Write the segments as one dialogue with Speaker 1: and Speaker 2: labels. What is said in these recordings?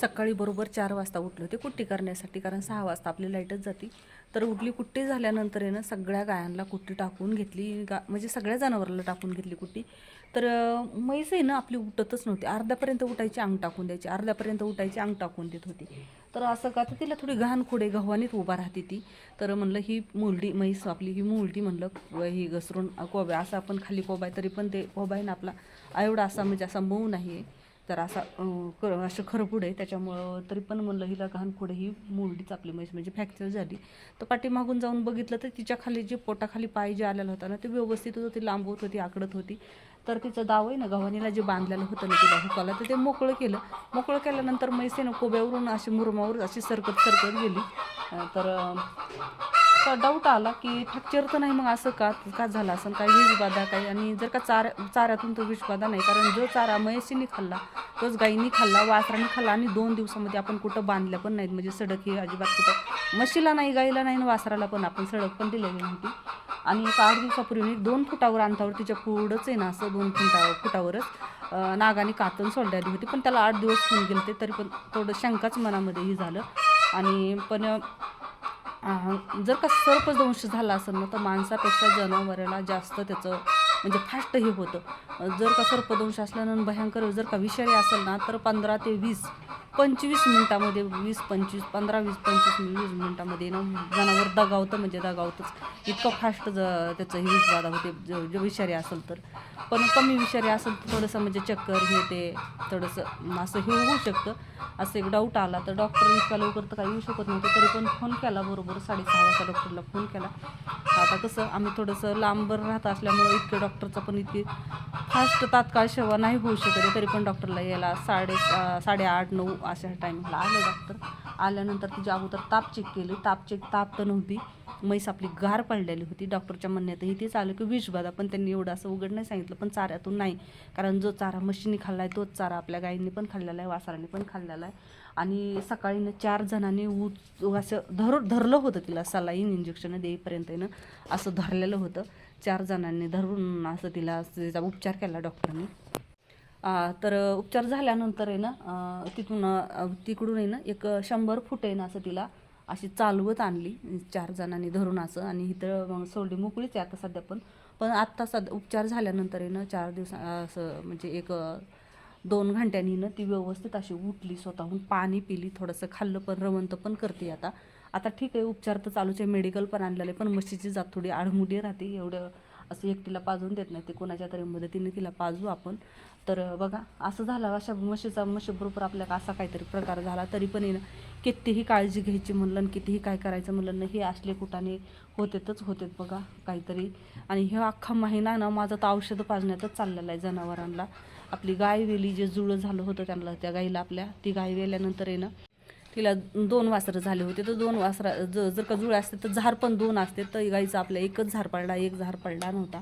Speaker 1: सकाळी बरोबर चार वाजता उठले. होते कुट्टी करण्यासाठी कारण सहा वाजता आपली लाईटच जाती. तर उठली कुट्टी झाल्यानंतर आहे ना सगळ्या गायांना कुट्टी टाकून घेतली. गा म्हणजे सगळ्या जनावराला टाकून घेतली कुट्टी. तर म्हैस आहे ना आपली उठतच नव्हती. अर्ध्यापर्यंत उठायची अंग टाकून द्यायची. अर्ध्यापर्यंत उठायची अंग टाकून देत होती. तर असं का तर तिला थोडी घाण खोडे गव्हानीत उभा राहते ती. तर म्हणलं ही मुलडी म्हैस आपली ही मुलडी म्हणलं ही घसरून कोब्या असं आपण खाली कोबाय तरी पण ते कोबाय ना आपला. एवढा असा म्हणजे असा मऊ नाही आहे. तर असा कर असं खरं पुढे आहे त्याच्यामुळं तरी पण म्हणलं हिला घाण पुढे ही मुलडीच आपली म्हैस म्हणजे फ्रॅक्चर झाली. तर पाठीमागून जाऊन बघितलं तर तिच्या खाली जे पोटाखाली पाय जे आलेला होता ना ते व्यवस्थित होतं ती लांबवत होती आकडत होती. तर तिचं दाव आहे ना गव्हाणीला जे बांधलेलं होतं ना तिला हुकाला तर ते मोकळं केलं. मोकळं केल्यानंतर म्हैस आहे ना कोब्यावरून अशी मुरमावर अशी सरकत सरकत गेली. तर असा डाऊट आला की फ्रॅक्चर तर नाही मग असं का? का झालं असं? काही विषबाधा काही आणि जर का चाऱ्या चाऱ्यातून तो विषबाधा नाही कारण जो चारा म्हैसीने खाल्ला तोच गाईनी खाल्ला वासराने खाल्ला आणि दोन दिवसामध्ये आपण कुठं बांधल्या पण नाहीत. म्हणजे सडक ही अजिबात कुठं म्हशीला नाही गाईला नाही आणि वासराला पण आपण सडक पण दिलेली नव्हती. आणि एक आठ दिवसापूर्वी एक दोन फुटावर अंतावर तिच्या पुढंच आहे ना असं दोन फुटा फुटावरच नागाने कातून सोडलेली होती. पण त्याला आठ दिवस होऊन गेले ते तरी पण थोडं शंकाच मनामध्ये ही झालं. आणि पण जर का सर्पदंश झाला असेल ना तर माणसापेक्षा जनावराला जास्त त्याचं म्हणजे फास्ट हे होतं. जर का सर्पदंश असल्यानं भयंकर जर का विषारी असेल ना तर पंधरा ते वीस पंचवीस मिनिटामध्ये वीस पंचवीस पंधरा वीस पंचवीस वीस मिनिटामध्ये ना जनावर दगावतं म्हणजे दगावतंच. इतकं फास्ट ज त्याचं हे बाधा होते ज जे विषारी असेल तर. पण कमी विषारी असेल तर थोडंसं म्हणजे चक्कर हे ते थोडंसं असं हे होऊ शकतं. असं एक डाऊट आला तर डॉक्टर इतका लवकर तर काही येऊ शकत नव्हतं तरी पण फोन केला बरोबर साडेसहा वाजता डॉक्टरला फोन केला. आता कसं आम्ही थोडंसं लांबर राहत असल्यामुळे इतके डॉक्टरचं पण इतकी फास्ट तात्काळ सेवा नाही होऊ शकत तरी पण डॉक्टरला यायला साडे साडेआठ नऊ अशा टाईमला आले डॉक्टर. आल्यानंतर तिच्या अगोदर ताप चेक केली. ताप चेक ताप तर नव्हती. म्हैस आपली गार पडलेली होती. डॉक्टरच्या म्हणण्यातही तेच आलं की विषबाधा पण त्यांनी एवढं असं उघड नाही सांगितलं. पण चाऱ्यातून नाही. कारण जो चारा म्हशीने खाल्ला आहे तोच चारा आपल्या गायींनी पण खाल्लेला आहे वासराने पण खाल्लेला आहे. आणि सकाळी ना चार जणांनी ऊ असं धर धरलं होतं तिला सलाईन इंजेक्शन देईपर्यंत ना असं धरलेलं होतं. चार जणांनी धरून असं तिला तिचा उपचार केला डॉक्टरनी. तर उपचार झाल्यानंतर आहे ना तिथून तिकडून आहे ना एक शंभर फूट आहे ना असं तिला अशी चालवत आणली चार जणांनी धरून असं. आणि इथं मग सोडली मोकळीच आहे आता सध्या पण. पण आत्ता सध्या उपचार झाल्यानंतर येणं चार दिवसा असं म्हणजे एक दोन घंट्यांनी ना ती व्यवस्थित अशी उठली स्वतःहून. पाणी पिली थोडंसं खाल्लं पण रवंत पण करते आता. आता ठीक आहे उपचार तर चालूच आहे मेडिकल पण आणलेलं पण म्हशीची जात थोडी आडमुडी राहते. एवढं असं एकटीला पाजून देत नाही ते कोणाच्या तरी मदतीने तिला पाजू आपण. तर बघा असं झालं अशा म्हशीचा म्हशीबरोबर आपल्याला असा काहीतरी प्रकार झाला तरी पण येणं कितीही काळजी घ्यायची म्हणलं आणि कितीही काय करायचं म्हणलं ना हे असले कुठाने होतेतच होतेत बघा काहीतरी. आणि हे अख्खा महिना ना माझं तर औषधं पाजण्यातच चाललेलं आहे जनावरांना आपली गाय वेली जे जुळं झालं होतं त्यांना त्या गाईला आपल्या ती गाय वेल्यानंतर येणं तिला दोन वासरं झाले होते. तर दोन वासरा ज जर का जुळे असते तर झार पण दोन असते. तर गाईचा आपल्या एकच झार पडला एक झार पडला नव्हता.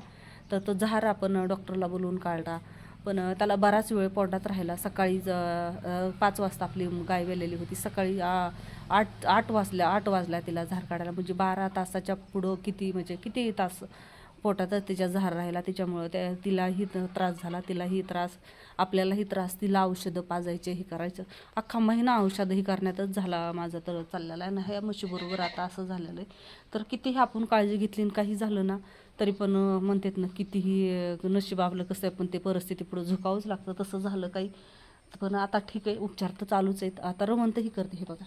Speaker 1: तर तो झार आपण डॉक्टरला बोलवून काढला. पण त्याला बराच वेळ पोटात राहिला. सकाळी ज- पाच वाजता आपली गाय वेलेली होती. सकाळी आ, आठ आठ वाजल्या आठ वाजल्या तिला झार काढायला. म्हणजे बारा तासाच्या पुढं किती म्हणजे किती तास पोटातच तिच्या झार राहिला. त्याच्यामुळं त्या तिलाही त- त्रास झाला. तिलाही त्रास आपल्यालाही त्रास. तिला औषधं पाजायचे हे करायचं. अख्खा महिना औषधही करण्यातच झाला माझा तर चाललेला आहे. ना ह्या म्हशीबरोबर आता असं झालेलं आहे. तर कितीही आपण काळजी घेतली आणि काही झालं ना तरी पण म्हणतात ना कितीही नशीब आपलं कसं आहे पण ते परिस्थिती पुढं झुकावंच लागतं. तसं झालं काही. पण आता ठीक आहे. उपचार तर चालूच आहेत. आता रवंतही करते हे बघा.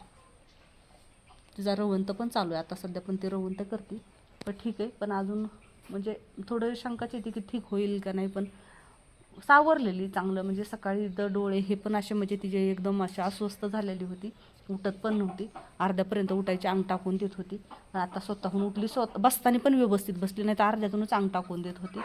Speaker 1: तिचा रवंत पण चालू आहे. आता सध्या पण ते रवंत करते पण ठीक आहे. पण अजून म्हणजे थोडं शंकाच येते की ठीक होईल का नाही पण सावरलेली चांगलं. म्हणजे सकाळी द डोळे हे पण असे म्हणजे तिचे एकदम असे अस्वस्थ झालेली होती. उठत पण नव्हती. अर्ध्यापर्यंत उठायची अंग टाकून देत होती. पण आता स्वतःहून उठली. स्वतः बसताना पण व्यवस्थित बसली नाही तर अर्ध्यातूनच अंग टाकून देत होती.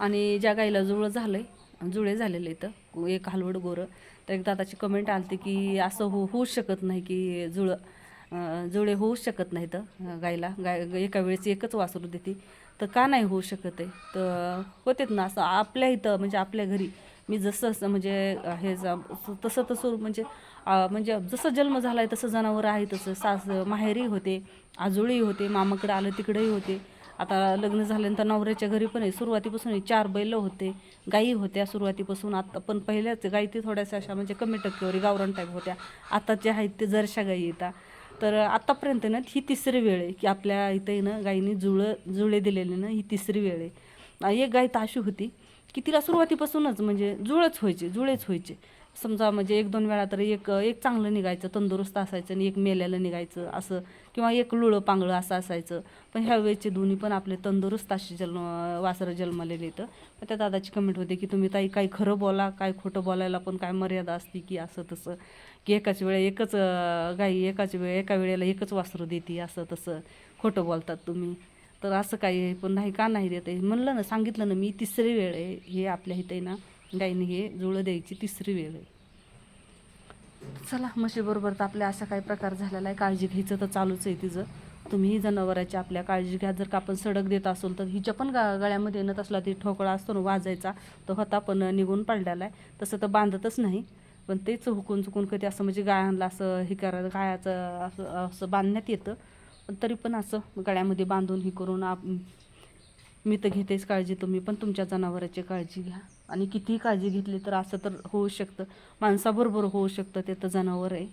Speaker 1: आणि ज्या गाईला जुळं झालं आहे जुळे झालेले इथं एक हलवड गोरं तर एक दादाची कमेंट आलती की असं हो होऊच शकत नाही की जुळं. जुळे होऊच शकत नाही तर गायला गाय एका वेळेस एकच वासरू देते. तर का नाही होऊ शकत आहे? तर होतेत ना असं आपल्या इथं म्हणजे आपल्या घरी. मी जसं असं म्हणजे हे जा- तसं तसं म्हणजे म्हणजे जसं जन्म झाला आहे तसं जनावरं आहे तसं. सास माहेरी होते आजोळी होते मामाकडे आलं तिकडेही होते. आता लग्न झाल्यानंतर नवऱ्याच्या घरी पण आहे. सुरुवातीपासून चार बैल होते गायी होत्या सुरुवातीपासून. आता पण पहिल्याच गायी ते थोड्याशा अशा म्हणजे कमी टक्केवारी गावरान टाईप होत्या. आता जे आहेत ते जरशा गायी येतात. तर आत्तापर्यंत ना ही तिसरी वेळ आहे की आपल्या इथे ना गायीने जुळं जुळे दिलेले ना ही तिसरी वेळ आहे. एक गाय तर अशी होती की तिला सुरुवातीपासूनच म्हणजे जुळच व्हायचे जुळेच व्हायचे. समजा म्हणजे एक दोन वेळा तर एक एक चांगलं निघायचं तंदुरुस्त असायचं आणि एक मेल्याला निघायचं असं. किंवा एक लुळं पांगळं असं असायचं. पण ह्या वेळेचे दोन्ही पण आपले तंदुरुस्त असे जन्म वासरं जन्मलेले येतं पण त्या दादाची कमेंट होते की तुम्ही ताई काही खरं बोला काय खोटं बोलायला पण काय मर्यादा असते की असं तसं. की एकाच वेळा एकच गाई एकाच वेळ एका वेळेला एकच वासरं देते असं तसं. खोटं बोलतात तुम्ही. तर असं काही पण नाही का नाही देत आहे? म्हणलं ना सांगितलं ना मी तिसरी वेळ आहे हे आपल्या इथे ना. गाईने हे जुळं द्यायची तिसरी वेळ आहे. चला म्हशीबरोबर तर आपल्या असा काही प्रकार झालेला आहे. काळजी घ्यायचं तर चालूच आहे तिचं. तुम्हीही जनावराची आपल्या काळजी घ्या. जर का आपण सडक देत असेल तर हिच्या पण गा गळ्यामध्ये येणत असला ती ठोकळा असतो ना वाजायचा तो होता पण निघून पडलेला आहे. तसं तर बांधतच नाही. पण तेच हुकून चुकून कधी असं म्हणजे गायांना असं हे करा गायाचं असं असं बांधण्यात येतं. पण तरी पण असं गळ्यामध्ये बांधून हे करून आप मी तर घेतेच काळजी तुम्ही पण तुमच्या जनावराची काळजी घ्या. आणि कितीही काळजी घेतली तर असं तर होऊ शकतं. माणसाबरोबर होऊ शकतं ते तर जनावर आहे.